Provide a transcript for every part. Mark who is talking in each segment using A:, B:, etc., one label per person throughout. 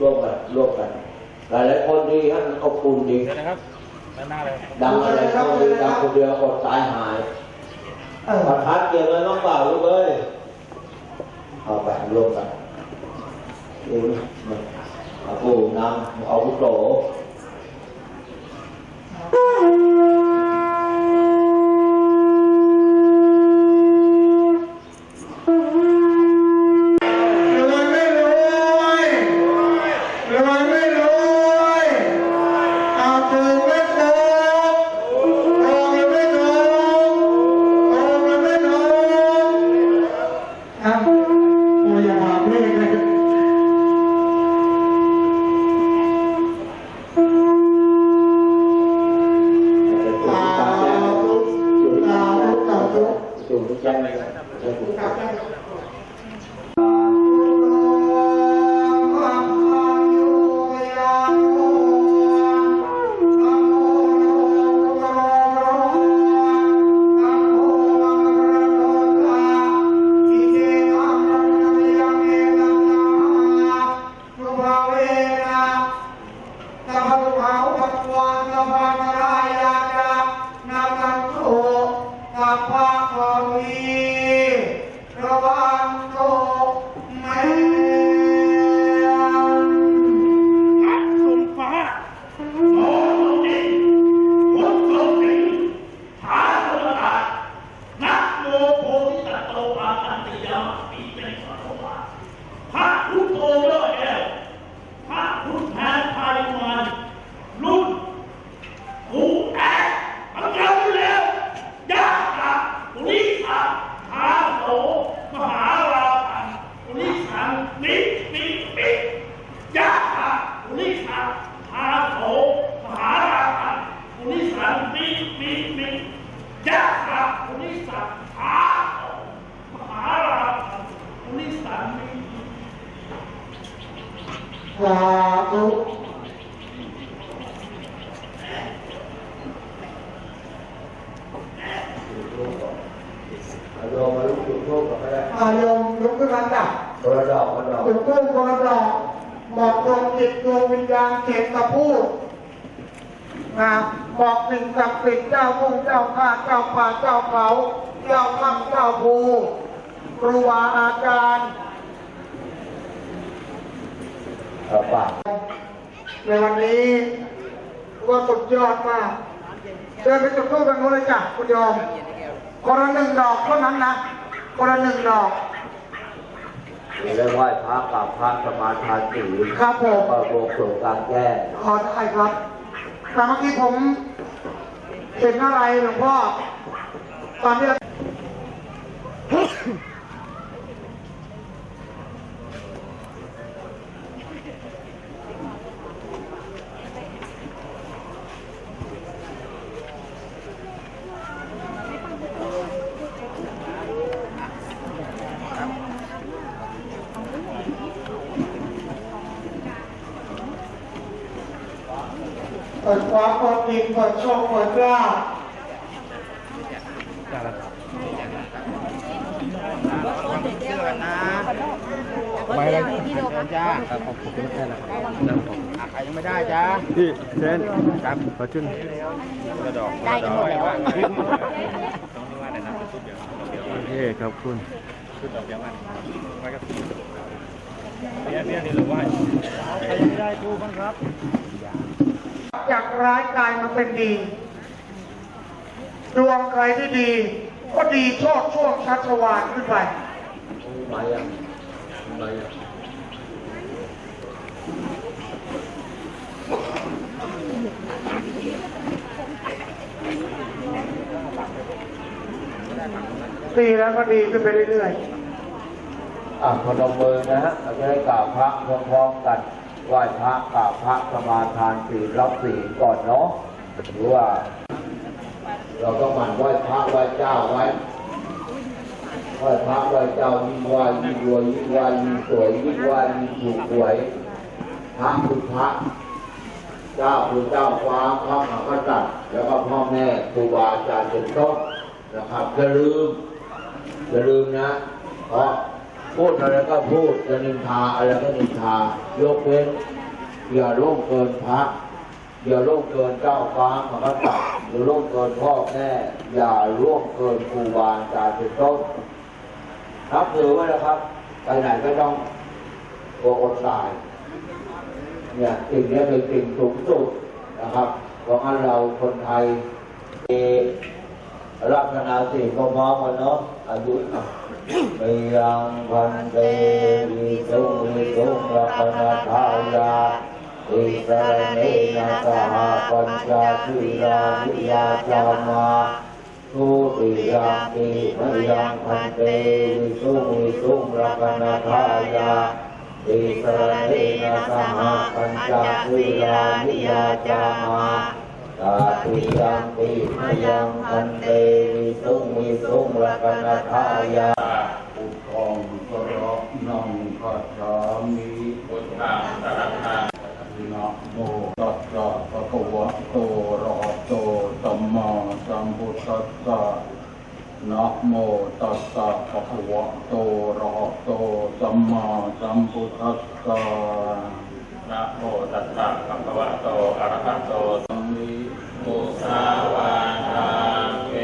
A: ร่วมกันร่วมกันหลายหลายๆคนดีฮะมันอบอุ่นดี
B: เดี๋ยวนะครับด้านหน้าเลย
A: ดังอะไรก็ดีดังคนเดียวอดตายหาย
C: เออ
A: ประทัดเกี่ยวเลยน้องเปล่าลูกเอ้ยเอาไปร่วมกันเองมันเอาปูน้ำเอาลูกโต
C: มมาลุ
A: กจุ
D: ดโทษกั
A: บก็ได้
C: อายมลุกขึ้นมาจับ
A: คนละดอกคนละดอก
C: จุดตู้คนละดอกบอกดวงจิตดวงวิญญาณเจ็บกับพูดนะบอกสิ่งศักดิ์สิทธิ์เจ้าพุ่งเจ้าข้าเจ้าป่าเจ้าเขา เจ้าถ้ำเจ้าภูครูบาอาจารย์
A: เออปาก
C: ในวันนี้ก็สุดยอดมากเดินไปจุดตู้กันนู้นเลยจ้ะคุณโยม คนละหนึ่งดอกเท่านั้นนะคนละหนึ่งดอก
A: มีเรื่องไหว้พระกราบพระสมาทานศีล
C: ครับผม
A: ก็บวกสรวงกลางแจ้ง
C: ขอได้ครับ แต่เมื่อกี้ผมเห็นอะไรหลวงพ่อตอนที่เรา เปิดฟ้าเปิดดินเปิดโชคเปิดกล้า
B: ไม่เลยจ้าครับขอบคุณแค่นะครับใครยังไม่ได้จ้า
E: พี่เซน
B: ครับ
E: ขอจุน
B: กระดอก
F: ได้กันหมดแล้ว
E: โอเคขอบคุณ
B: ชุดดอกเดียวกันไว้กับเนี่ยเนี่ยนี่เราไหว้ใครยังไม่ได้กูบ้างครับ
C: จากร้ายกลายมาเป็นดี ดวงใครที่ดี ก็ดีโชดช่วงชัชวานขึ้นไป
A: มายังมายัง
C: ดีแล้วก็ดีขึ้นไปเรื่อยๆ
A: อะพนมมือนะฮะเราจะได้กราบพระพร้อมๆกัน ไหว้พระกราบพระสมาทานศีลรับศีลก่อนเนาะหรือว่า เราต้องหมั่นไหว้พระไหว้เจ้าไว้ไหว้พระไหว้เจ้ายิ่งไหว้ยิ่งรวยยิ่งไหว้ยิ่งสวยยิ่งไหว้ยิ่งถูกหวยพระคือพระเจ้าคือเจ้าฟ้าพระมหากษัตริย์แล้วก็พ่อแม่ครูบาอาจารย์เป็นต้นนะครับอย่าลืมอย่าลืมนะเพราะ พูดอะไรก็พูดจะนินทาอะไรก็นินทายกเว้นอย่าล่วงเกินพระ อย่าล่วงเกินเจ้าฟ้ามหากษัตริย์อย่าล่วงเกินพ่อแม่อย่าล่วงเกินครูบาอาจารย์เป็นต้นรับถือไว้นะครับไปไหนก็ต้องกลัวอดตายเนี่ยสิ่งนี้เป็นสิ่งสูงสุดนะครับเพราะงั้นเราคนไทย มีรัตนาสีก็พร้อมกันเนาะอายุอะไปยังพันเตวิสุวิสุรัตนาทายาอิสระเนนะสหปัญจศีรานิยาจามาทุติยังปิมยังพันเตวิสุวิสุรัตนาทายาอิสระเนนะสหปัญจศีรานิยาจามา ตาติยังปิมยังพันเตวิสุวิสุรัตนาทายา
G: อุทองกระนังกัจฉามิ
H: พุทธังสรณัง
G: นะโมตัสสะภะคะวะโตอะระหะโตสัมมาสัมพุทธัสสะนะโมตัสสะภะคะวะโตอะระหะโตสัมมาสัมพุทธัสสะ
H: นะโมตัสสะภะคะวะโตอะระหะโต
G: สัมมิ
H: มุสาวาทาเว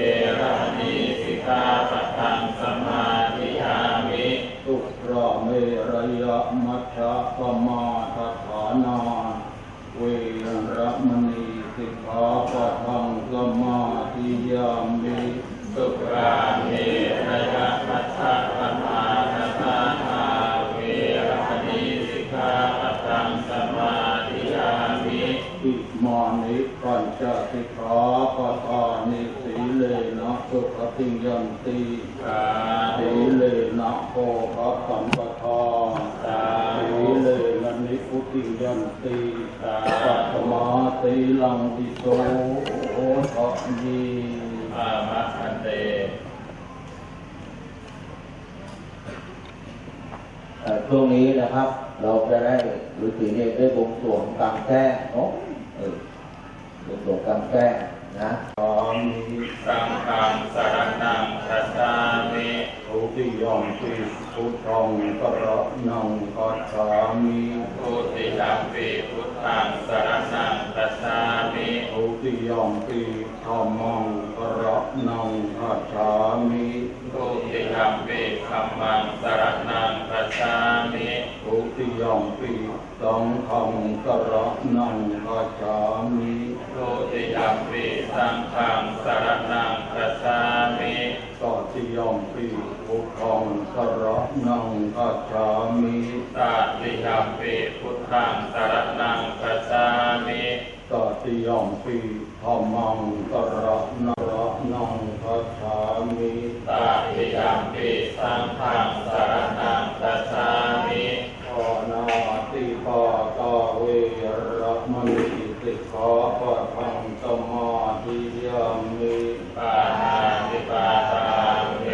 H: ระมณีสิกขาปะทังสมาธิยามิ
G: สุรเมรยะมัชฌะปมาทฐานาเวระมณีสิกขาปะทังสมาธิยามิ
H: สุรา สาสี
G: เลนะโภคสัมปทา
H: สา
G: สีเลนะนิพุติยันติปัตมาสีลังติโสโอทะยี
H: อามะคันเต
A: ช่วงนี้นะครับ เราจะได้ฤาษีเนรได้บวงสรวงกลางแจ้งเนาะบวงสรวงกลางแจ้งนะ
G: สั
H: งฆังสารนังคัจฉามิ
G: ทุติยมปิพุทธังกระนองกัจฉามิ
H: ทุติยัมปิพุทธังสารนังคัจฉามิ
G: ทุ ติยมปิธรรมังกระนังกัจฉามิ
H: ทุติยมปิธัมมังสรณังคัจฉามิ
G: ทุติยมปิสังฆังกระนังกัจฉามิ
H: ทุติยมปิสังฆังสรณังคัจฉามิ
G: ตติยมปิพุทธังกระนังกัจฉามิ
H: ตติยมปิพุทธังสรณังคัจฉามิ
G: ตติยมปีธรรมังกระนระนังกัจฉามิ
H: ตติยมปีสังฆังสารนังคัจฉามิ
G: ปานาติปาตาเวรมณีติขาปะทังสมาธิยามิ
H: ปานาติปาตาเว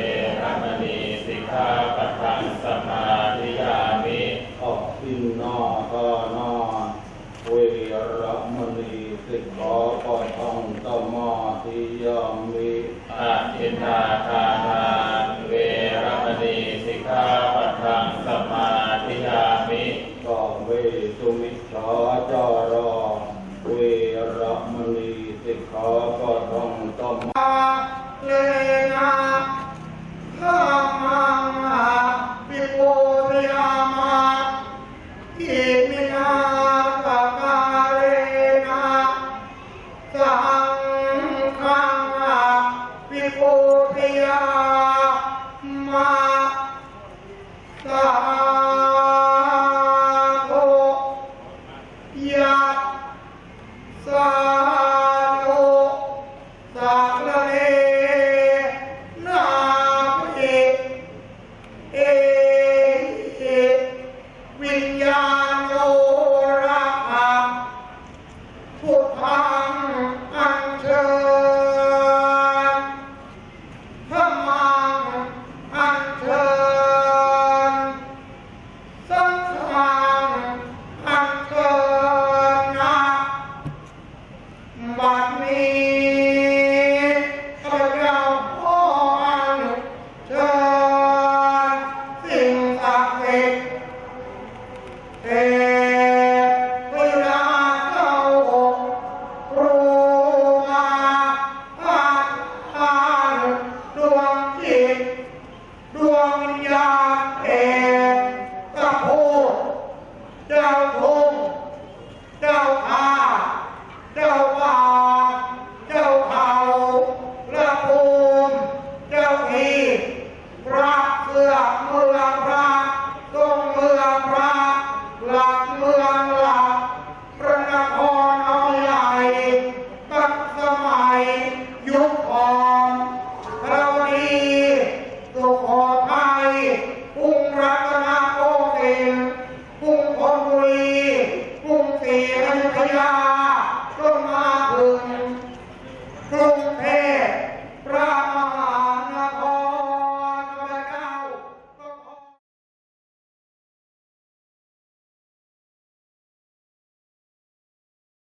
H: รมณีสิกขาปะทังสมาธิยามิ
G: อภินนาทานาเวระมณีสิกขาปะทังสมาธิยามิ
H: อา